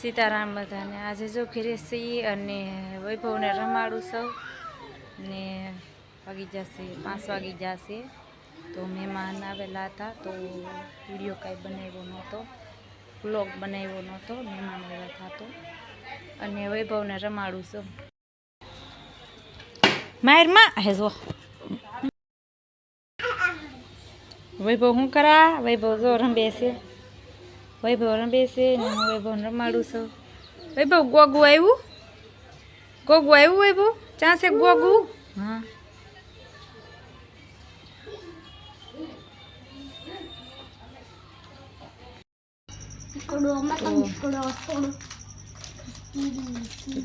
સીતારામ બધાને. આજે જો ઘેરે છીએ અને વૈભવને રમાડું સૌ ને વાગી જશે, પાંચ વાગી જશે. તો મહેમાન આવેલા હતા તો વીડિયો કાંઈ બનાવ્યો નહોતો બ્લોગ બનાવ્યો નહોતો, મહેમાન આવ્યા હતા તો. અને વૈભવને રમાડું છું. માયરમાં હે જો. વૈભવ શું કરા? વૈભવ જો રમે છે. વૈભવ રંબે છે ને હું વૈભવને રમાડું છું. વૈભવ ગોગું આવ્યું? ગોગું આવ્યું વૈભવ? ચાં છે ગોગું? હા.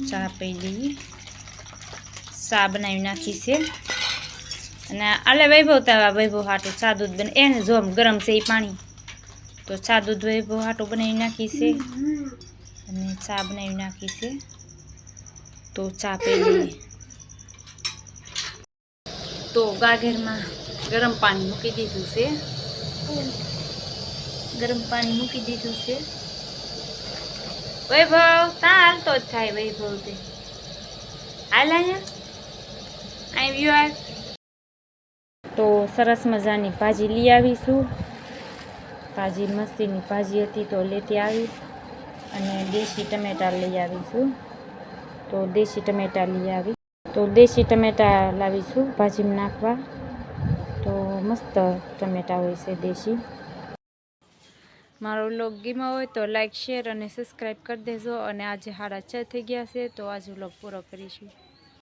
ચા પી લઈએ. ચા બનાવી નાખી છે. અને આલે વૈભવ તા વૈભવ હાટું ચા દૂધ બને. એને જોમ ગરમ છે એ પાણી. તો ચા દૂધ હાટું બનાવી નાખી છે. અને ચા બનાવી નાખી છે. તો ચા પી તો ગાગરમાં ગરમ પાણી મૂકી દીધું છે. ગરમ પાણી મૂકી દીધું છે. વૈભવ તા હાલતો જ થાય વૈભવ તે. હાલ અહીંયા? આવ્યો આવ તો સરસ મજાની ભાજી લઈ આવીશું. ભાજી મસ્તીની ભાજી હતી તો લેતી આવી અને દેશી ટમેટા લઈ આવીશું. તો દેશી ટમેટા લઈ આવી. તો દેશી ટમેટા લાવીશું ભાજીમાં નાખવા. તો મસ્ત ટમેટા હોય છે દેશી. મારો વ્લોગ ગમ્યો હોય તો લાઇક શેર અને સબસ્ક્રાઈબ કરી દેજો અને આજે સાડા છ થઈ ગયા છે તો આજે વ્લોગ પૂરો કરીશું.